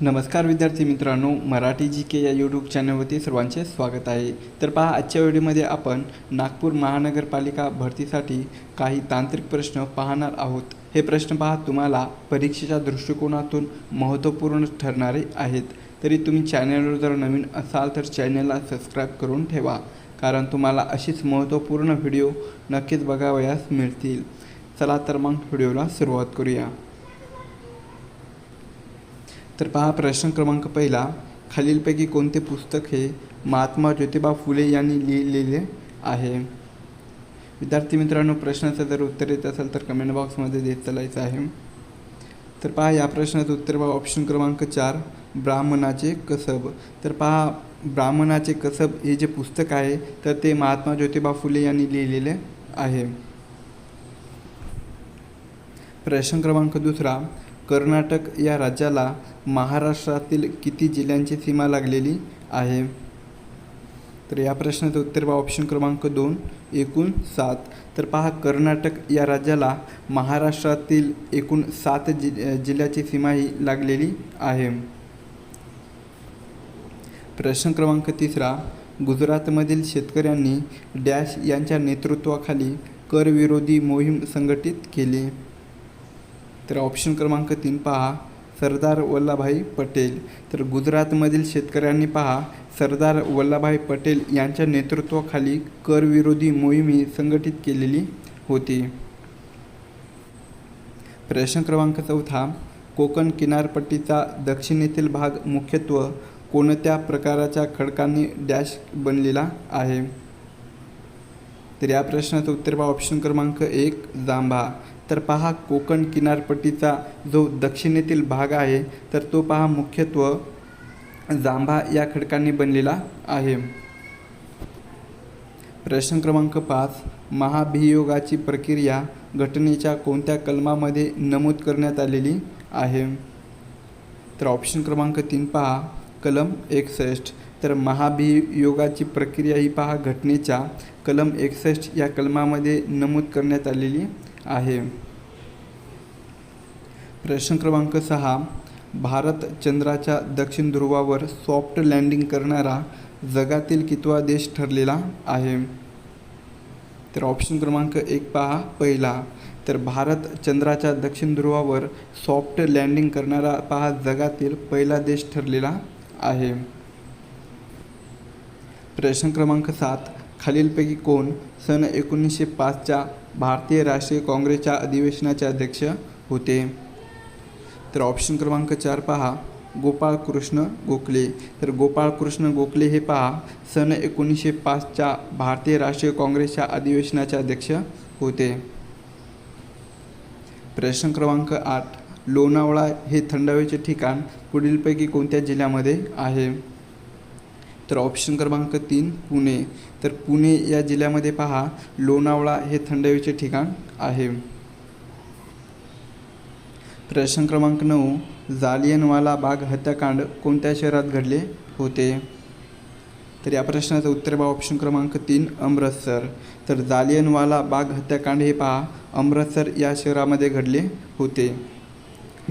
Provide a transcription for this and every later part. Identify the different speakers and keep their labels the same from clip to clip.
Speaker 1: नमस्कार विद्यार्थी मित्रांनो मराठी जी के या यूट्यूब चॅनलवरती सर्वांचे स्वागत आहे. तर पहा आजच्या व्हिडिओमध्ये आपण नागपूर महानगरपालिका भरतीसाठी काही तांत्रिक प्रश्न पाहणार आहोत. हे प्रश्न पहा तुम्हाला परीक्षेच्या दृष्टिकोनातून महत्त्वपूर्ण ठरणारे आहेत. तरी तुम्ही चॅनलवर जर नवीन असाल तर चॅनलला सबस्क्राईब करून ठेवा कारण तुम्हाला अशीच महत्त्वपूर्ण व्हिडिओ नक्कीच बघावयास मिळतील. चला तर मग व्हिडिओला सुरुवात करूया. तर पहा प्रश्न क्रमांक पहिला. खालीलपैकी कोणते पुस्तक हे महात्मा ज्योतिबा फुले यांनी लिहिलेले आहे? विद्यार्थी मित्रांनो प्रश्नाचं जर उत्तर येत असेल तर कमेंट बॉक्समध्ये देत चालायचं आहे. तर पहा या प्रश्नाचं उत्तर पहा ऑप्शन क्रमांक चार ब्राह्मणाचे कसब. तर पहा ब्राह्मणाचे कसब हे जे पुस्तक आहे तर ते महात्मा ज्योतिबा फुले यांनी लिहिलेले आहे. प्रश्न क्रमांक दुसरा. कर्नाटक या राज्याला महाराष्ट्रातील किती जिल्ह्यांची सीमा लागलेली आहे? तर या प्रश्नाचं उत्तर बा ऑप्शन क्रमांक दोन एकूण सात. तर पहा कर्नाटक या राज्याला महाराष्ट्रातील एकूण सात जि जिल्ह्याची सीमा ही लागलेली आहे. प्रश्न क्रमांक तिसरा. गुजरातमधील शेतकऱ्यांनी डॅश यांच्या नेतृत्वाखाली करविरोधी मोहीम संघटित केली. तर ऑप्शन क्रमांक तीन पहा. सरदार वल्लभभाई पटेल. तर गुजरातमधील शेतकऱ्यांनी पहा. सरदार वल्लभभाई पटेल यांच्या नेतृत्वाखाली करविरोधी मोहिमे संघटित केलेली होती. प्रश्न क्रमांक चौथा. कोकण किनारपट्टीचा दक्षिणेतील भाग मुख्यत्व कोणत्या प्रकाराच्या खडकांनी डॅश बनलेला आहे? तर या प्रश्नाचं उत्तर पहा. ऑप्शन क्रमांक एक जांभा. तर पहा कोकण किनारपट्टीचा जो दक्षिणेतील भाग आहे तर तो पहा मुख्यत्व जांभा या खडकांनी बनलेला आहे. प्रश्न क्रमांक पाच महाभियोगाची प्रक्रिया घटनेच्या कोणत्या कलमामध्ये नमूद करण्यात आलेली आहे? तर ऑप्शन क्रमांक तीन पहा कलम एकसष्ट. तर महाभियोगाची प्रक्रिया ही पहा घटनेच्या कलम एकसष्ट या कलमामध्ये नमूद करण्यात आलेली आहे. प्रश्न क्रमांक सहा भारत चंद्राच्या दक्षिण ध्रुवावर सॉफ्ट लँडिंग करणारा जगातील कितवा देश ठरलेला आहे? तर ऑप्शन क्रमांक एक पहा पहिला. तर भारत चंद्राच्या दक्षिण ध्रुवावर सॉफ्ट लँडिंग करणारा पहा जगातील पहिला देश ठरलेला आहे. प्रश्न क्रमांक सात खालीलपैकी कोण सन एकोणीसशे पाचच्या भारतीय राष्ट्रीय काँग्रेसच्या अधिवेशनाचे अध्यक्ष होते. तर ऑप्शन क्रमांक चार पहा. गोपाळकृष्ण गोखले. तर गोपाळकृष्ण गोखले हे पहा. सन एकोणीसशे पाचच्या भारतीय राष्ट्रीय काँग्रेसच्या अधिवेशनाचे अध्यक्ष होते. प्रश्न क्रमांक आठ. लोणावळा हे थंड हवेचे ठिकाण पुढीलपैकी कोणत्या जिल्ह्यामध्ये आहे? तर ऑप्शन क्रमांक तीन पुणे. तर पुणे या जिल्ह्यामध्ये पहा लोणावळा हे थंड हवेचे ठिकाण आहे. प्रश्न क्रमांक नऊ जालियनवाला बाग हत्याकांड कोणत्या शहरात घडले होते? तर या प्रश्नाचं उत्तर बा ऑप्शन क्रमांक तीन अमृतसर. तर जालियनवाला बाग हत्याकांड हे पहा अमृतसर या शहरामध्ये घडले होते.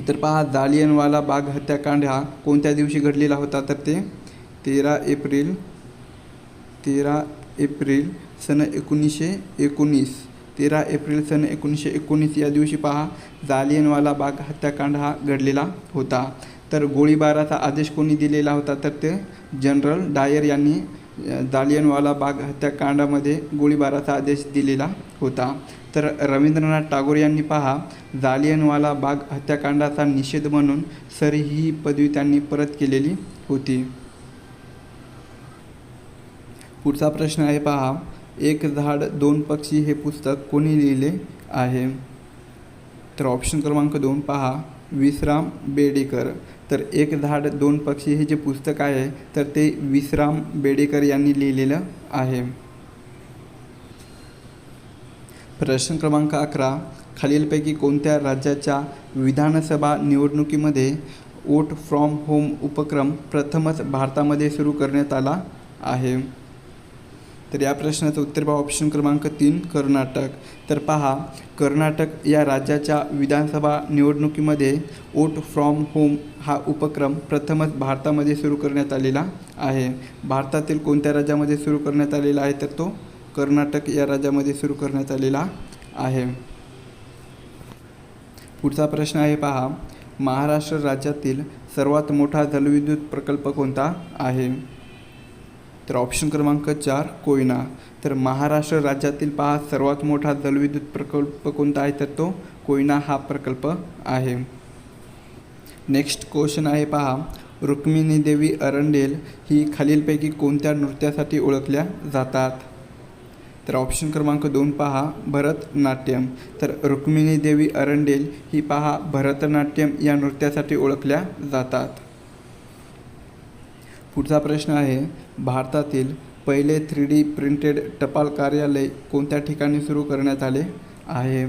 Speaker 1: तर पहा जालियनवाला बाग हत्याकांड हा कोणत्या दिवशी घडलेला होता? तर ते तेरा एप्रिल तेरा एप्रिल सन एकोणीसशे एकोणीस. तेरा एप्रिल सन एकोणीसशे एकोणीस या दिवशी पहा जालियनवाला बाग हत्याकांड हा घडलेला होता. तर गोळीबाराचा आदेश कोणी दिलेला होता? तर ते जनरल डायर यांनी जालियनवाला बाग हत्याकांडामध्ये गोळीबाराचा आदेश दिलेला होता. तर रवींद्रनाथ टागोर यांनी पहा जालियनवाला बाग हत्याकांडाचा निषेध म्हणून सर ही पदवी त्यांनी परत केलेली होती. पुढचा प्रश्न आहे पहा. एक झाड दोन पक्षी हे पुस्तक कोणी लिहिले आहे? तर ऑप्शन क्रमांक दोन पहा. विश्राम बेडेकर. तर एक झाड दोन पक्षी हे जे पुस्तक आहे तर ते विश्राम बेडेकर यांनी लिहिलेलं आहे. प्रश्न क्रमांक अकरा. खालीलपैकी कोणत्या राज्याच्या विधानसभा निवडणुकीमध्ये वोट फ्रॉम होम उपक्रम प्रथमच भारतामध्ये सुरू करण्यात आला आहे? तर या प्रश्नाचं उत्तर पहा. ऑप्शन क्रमांक तीन कर्नाटक. तर पहा कर्नाटक या राज्याच्या विधानसभा निवडणुकीमध्ये वोट फ्रॉम होम हा उपक्रम प्रथमच भारतामध्ये सुरू करण्यात आलेला आहे. भारतातील कोणत्या राज्यामध्ये सुरू करण्यात आलेला आहे? तर तो कर्नाटक या राज्यामध्ये सुरू करण्यात आलेला आहे. पुढचा प्रश्न आहे पहा. महाराष्ट्र राज्यातील सर्वात मोठा जलविद्युत प्रकल्प कोणता आहे? तर ऑप्शन क्रमांक चार कोयना. तर महाराष्ट्र राज्यातील पहा सर्वात मोठा जलविद्युत प्रकल्प कोणता आहे? तर तो कोयना हा प्रकल्प आहे. नेक्स्ट क्वेश्चन आहे पहा रुक्मिणी देवी अरंडेल ही खालीलपैकी कोणत्या नृत्यासाठी ओळखल्या जातात? तर ऑप्शन क्रमांक दोन पहा भरतनाट्यम. तर रुक्मिणी देवी अरंडेल ही पहा भरतनाट्यम या नृत्यासाठी ओळखल्या जातात. पुढचा प्रश्न आहे भारतातील पहिले थ्री डी प्रिंटेड टपाल कार्यालय कोणत्या ठिकाणी सुरू करण्यात आले आहे?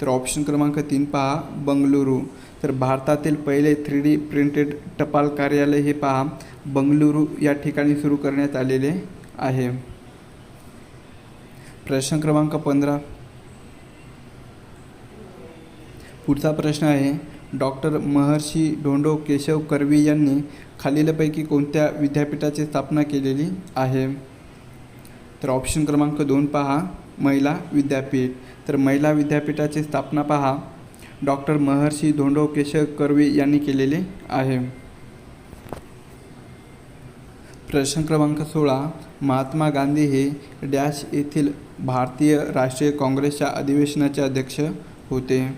Speaker 1: तर ऑप्शन क्रमांक तीन पहा बंगळुरू तर भारतातील पहिले थ्री डी प्रिंटेड टपाल कार्यालय हे पहा बंगळुरू या ठिकाणी सुरू करण्यात आलेले आहे. प्रश्न क्रमांक पंधरा. पुढचा प्रश्न आहे डॉक्टर महर्षी ढोंडो केशव कर्वी यांनी खालीलपैकी कोणत्या विद्यापीठाची स्थापना केलेली आहे? तर ऑप्शन क्रमांक दोन पहा. महिला विद्यापीठ. तर महिला विद्यापीठाची स्थापना पहा. डॉक्टर महर्षी धोंडो केशव कर्वे यांनी केलेले आहे. प्रश्न क्रमांक सोळा. महात्मा गांधी हे डॅश येथील भारतीय राष्ट्रीय काँग्रेसच्या अधिवेशनाचे अध्यक्ष होते.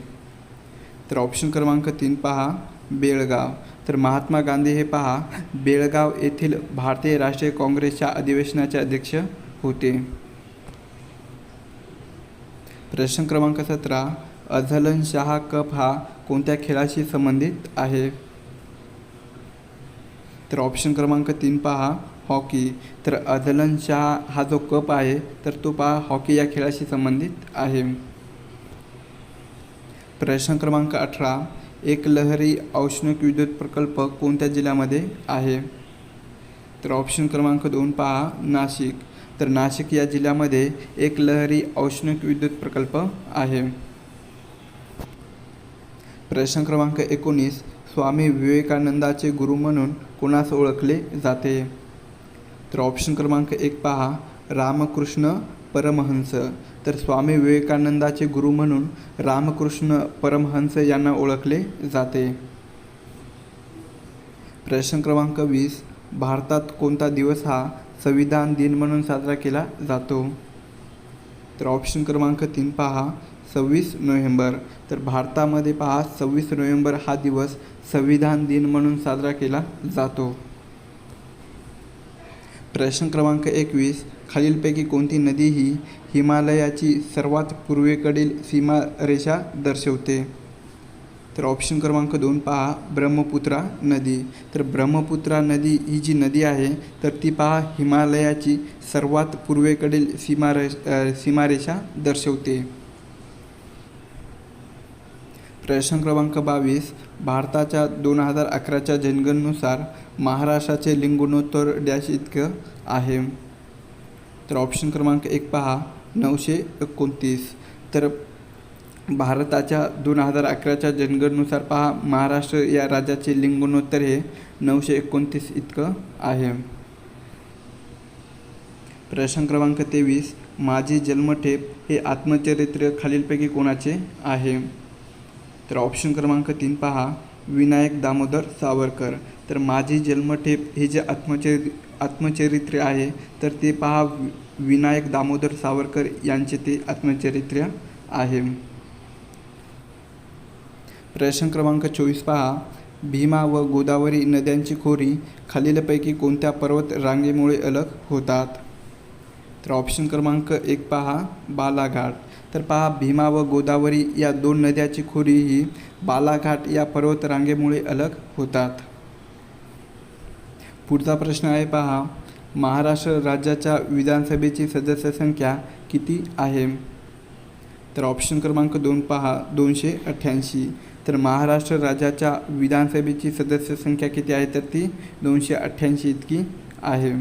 Speaker 1: तर ऑप्शन क्रमांक तीन पहा. बेळगाव. तर महात्मा गांधी हे पहा बेळगाव येथील भारतीय राष्ट्रीय काँग्रेसच्या अधिवेशनाचे अध्यक्ष होते. प्रश्न क्रमांक सतरा अझलन शाह कप हा कोणत्या खेळाशी संबंधित आहे? तर ऑप्शन क्रमांक तीन पहा हॉकी तर अझलन शाह हा जो कप आहे तर तो पहा हॉकी या खेळाशी संबंधित आहे. प्रश्न क्रमांक अठरा एक लहरी औष्णिक विद्युत प्रकल्प कोणत्या जिल्ह्यामध्ये आहे? तर ऑप्शन क्रमांक दोन पहा नाशिक. तर नाशिक या जिल्ह्यामध्ये एक लहरी औष्णिक विद्युत प्रकल्प आहे. प्रश्न क्रमांक एकोणीस स्वामी विवेकानंदाचे गुरु म्हणून कोणास ओळखले जाते? तर ऑप्शन क्रमांक एक पहा रामकृष्ण परमहंस. तर स्वामी विवेकानंदाचे गुरु म्हणून रामकृष्ण परमहंस यांना ओळखले जाते. प्रश्न क्रमांक वीस. भारतात कोणता दिवस हा संविधान दिन म्हणून साजरा केला जातो? तर ऑप्शन क्रमांक तीन पहा. सव्वीस नोव्हेंबर. तर भारतामध्ये पहा सव्वीस नोव्हेंबर हा दिवस संविधान दिन म्हणून साजरा केला जातो. प्रश्न क्रमांक एकवीस. खालीलपैकी कोणती नदी ही हिमालयाची सर्वात पूर्वेकडील सीमारेषा दर्शवते? तर ऑप्शन क्रमांक दोन पहा ब्रह्मपुत्रा नदी. तर ब्रह्मपुत्रा नदी ही जी नदी आहे तर ती पहा हिमालयाची सर्वात पूर्वेकडील सीमारे सीमारेषा दर्शवते. प्रश्न क्रमांक बावीस भारताच्या दोन हजार अकराच्या जनगणनुसार महाराष्ट्राचे लिंगुणोत्तर डॅश इतकं आहे. तर ऑप्शन क्रमांक एक पहा नऊशे एकोणतीस. तर भारताच्या दोन हजार अकराच्या जनगणनुसार पहा महाराष्ट्र या राज्याचे लिंगोणोत्तर हे नऊशे एकोणतीस इतकं आहे. प्रश्न क्रमांक तेवीस माझी जन्मठेप हे आत्मचरित्र खालीलपैकी कोणाचे आहे? तर ऑप्शन क्रमांक तीन पहा विनायक दामोदर सावरकर. तर माझी जन्मठेप हे जे आत्मचरि आत्मचरित्र आहे तर ते पहा विनायक दामोदर सावरकर यांचे ते आत्मचरित्र आहे. प्रश्न क्रमांक चोवीस पहा. भीमा व गोदावरी नद्यांची खोरी खालीलपैकी कोणत्या पर्वत रांगेमुळे अलग होतात? तर ऑप्शन क्रमांक एक पहा बालाघाट. तर पहा भीमा व गोदावरी या दोन नद्याची खोरी ही बालाघाट या पर्वतरांगेमुळे अलग होतात. पुढचा प्रश्न आहे पहा. महाराष्ट्र राज्याच्या विधानसभेची सदस्य संख्या किती आहे? तर ऑप्शन क्रमांक दोन पहा दोनशे अठ्ठ्याऐंशी. तर महाराष्ट्र राज्याच्या विधानसभेची सदस्य संख्या किती आहे? तर ती दोनशे अठ्ठ्याऐंशी इतकी आहे.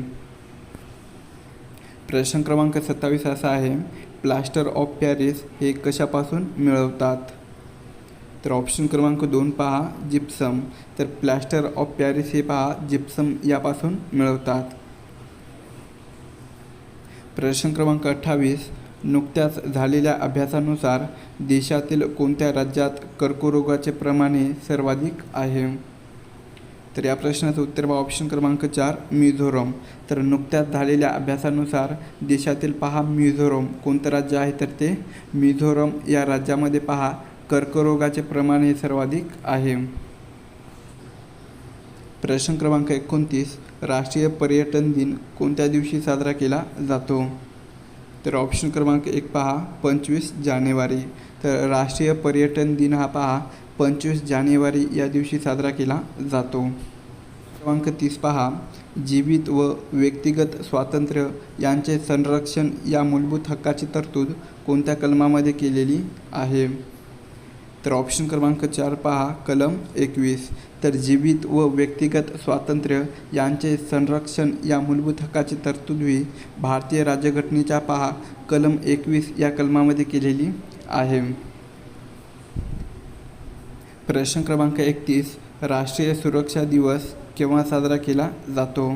Speaker 1: प्रश्न क्रमांक सत्तावीस असा आहे प्लास्टर ऑफ पॅरिस हे कशापासून मिळवतात? तर ऑप्शन क्रमांक दोन पहा जिप्सम तर प्लॅस्टर ऑफ पॅरिस हे पहा जिप्सम यापासून मिळवतात. प्रश्न क्रमांक अठ्ठावीस नुकत्याच झालेल्या अभ्यासानुसार देशातील कोणत्या राज्यात कर्करोगाचे प्रमाण हे सर्वाधिक आहे? तर या प्रश्नाचं उत्तर बा ऑप्शन क्रमांक चार मिझोरम. तर नुकत्याच झालेल्या अभ्यासानुसार देशातील पहा मिझोरम कोणतं राज्य आहे? तर ते मिझोरम या राज्यामध्ये पहा कर्करोगाचे प्रमाण हे सर्वाधिक आहे. प्रश्न क्रमांक एकोणतीस राष्ट्रीय पर्यटन दिन कोणत्या दिवशी साजरा केला जातो? तर ऑप्शन क्रमांक एक पहा पंचवीस जानेवारी. तर राष्ट्रीय पर्यटन दिन हा पहा पंचवीस जानेवारी या दिवशी साजरा केला जातो. क्रमांक तीस पहा जीवित व व्यक्तिगत स्वातंत्र्य यांचे संरक्षण या मूलभूत हक्काची तरतूद कोणत्या कलमामध्ये केलेली आहे? तर ऑप्शन क्रमांक चार पहा कलम एकवीस. तर जीवित व व्यक्तिगत स्वातंत्र्य यांचे संरक्षण या मूलभूत हक्काची तरतूद ही भारतीय राज्यघटनेच्या पहा कलम एकवीस या कलमामध्ये केलेली आहे. प्रश्न क्रमांक एकतीस राष्ट्रीय सुरक्षा दिवस केव्हा साजरा केला जातो?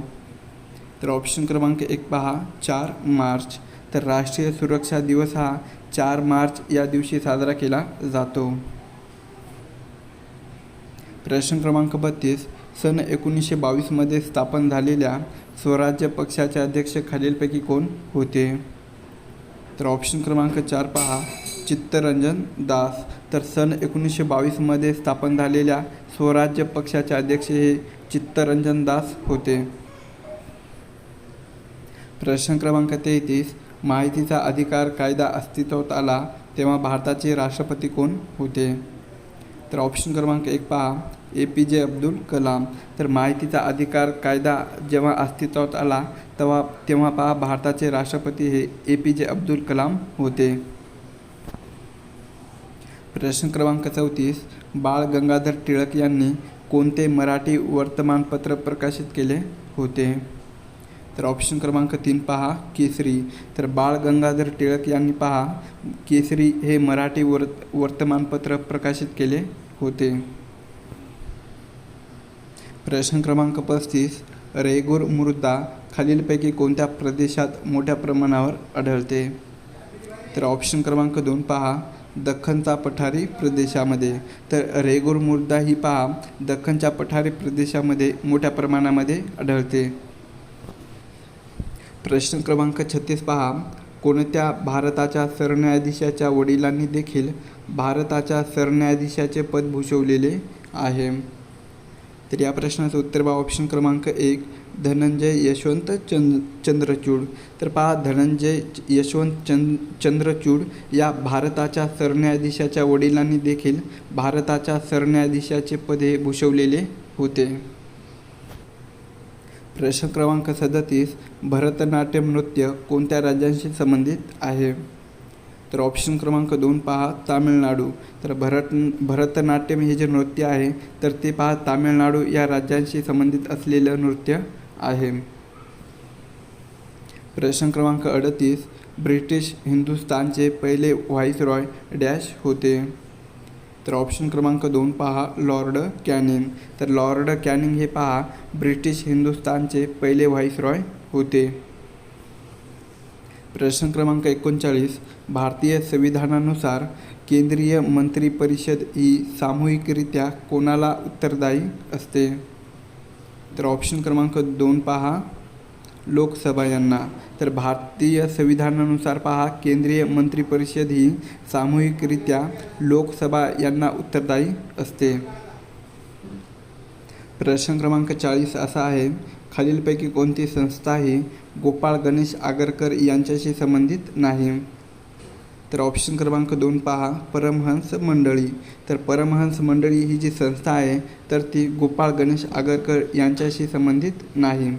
Speaker 1: तर ऑप्शन क्रमांक एक पहा चार मार्च. तर राष्ट्रीय सुरक्षा दिवस हा चार मार्च या दिवशी साजरा केला जातो. प्रश्न क्रमांक बत्तीस सन एकोणीसशे बावीसमध्ये स्थापन झालेल्या स्वराज्य पक्षाचे अध्यक्ष खालीलपैकी कोण होते? तर ऑप्शन क्रमांक चार पहा. चित्तरंजन दास. तर सन एकोणीसशे बावीसमध्ये स्थापन झालेल्या स्वराज्य पक्षाचे अध्यक्ष हे चित्तरंजन दास होते. प्रश्न क्रमांक तेहतीस. माहितीचा अधिकार कायदा अस्तित्वात आला तेव्हा भारताचे राष्ट्रपती कोण होते? तर ऑप्शन क्रमांक एक पहा. ए पी जे अब्दुल कलाम. तर माहितीचा अधिकार कायदा जेव्हा अस्तित्वात आला तेव्हा तेव्हा पहा भारताचे राष्ट्रपती हे ए पी जे अब्दुल कलाम होते. प्रश्न क्रमांक चौतीस. बाळ गंगाधर टिळक यांनी कोणते मराठी वर्तमानपत्र प्रकाशित केले होते? तर ऑप्शन क्रमांक तीन पहा केसरी. तर बाळ गंगाधर टिळक यांनी पहा केसरी हे मराठी वर वर्तमानपत्र प्रकाशित केले होते. प्रश्न क्रमांक पस्तीस रेगूर मृदा खालीलपैकी कोणत्या प्रदेशात मोठ्या प्रमाणावर आढळते? तर ऑप्शन क्रमांक दोन पहा दख्खनचा पठारी प्रदेशामध्ये. तर रेगूर मृदा ही पहा दख्खनच्या पठारी प्रदेशामध्ये मोठ्या प्रमाणामध्ये आढळते. प्रश्न क्रमांक छत्तीस पहा. कोणत्या भारताच्या सरन्यायाधीशाच्या वडिलांनी देखील भारताच्या सरन्यायाधीशाचे पद भूषवलेले आहे? तर या प्रश्नाचं उत्तर पहा. ऑप्शन क्रमांक एक धनंजय यशवंत चंद चंद्रचूड. तर पहा धनंजय यशवंत चंद चंद्रचूड या भारताच्या सरन्यायाधीशाच्या वडिलांनी देखील भारताच्या सरन्यायाधीशाचे पद हे भूषवलेले होते. प्रश्न क्रमांक सदतीस भरतनाट्यम नृत्य कोणत्या राज्यांशी संबंधित आहे? तर ऑप्शन क्रमांक दोन पहा तामिळनाडू. तर भरत भरतनाट्यम हे जे नृत्य आहे तर ते पहा तामिळनाडू या राज्यांशी संबंधित असलेलं नृत्य आहे. प्रश्न क्रमांक अडतीस ब्रिटिश हिंदुस्थानचे पहिले व्हाईसरॉय डॅश होते. तर ऑप्शन क्रमांक दोन पहा लॉर्ड कॅनिंग. तर लॉर्ड कॅनिंग हे पहा ब्रिटिश हिंदुस्तानचे पहिले व्हाईसरॉय होते. प्रश्न क्रमांक एकोणचाळीस भारतीय संविधानानुसार केंद्रीय मंत्री परिषद ही सामूहिकरित्या कोणाला उत्तरदायी असते? तर ऑप्शन क्रमांक दोन पहा लोकसभा यांना. तर भारतीय संविधानानुसार पहा केंद्रीय मंत्रिपरिषद ही सामूहिकरित्या लोकसभा यांना उत्तरदायी असते. प्रश्न क्रमांक चाळीस असा आहे खालीलपैकी कोणती संस्था ही गोपाळ गणेश आगरकर यांच्याशी संबंधित नाही? तर ऑप्शन क्रमांक दोन पहा परमहंस मंडळी. तर परमहंस मंडळी ही जी संस्था आहे तर ती गोपाळ गणेश आगरकर यांच्याशी संबंधित नाही.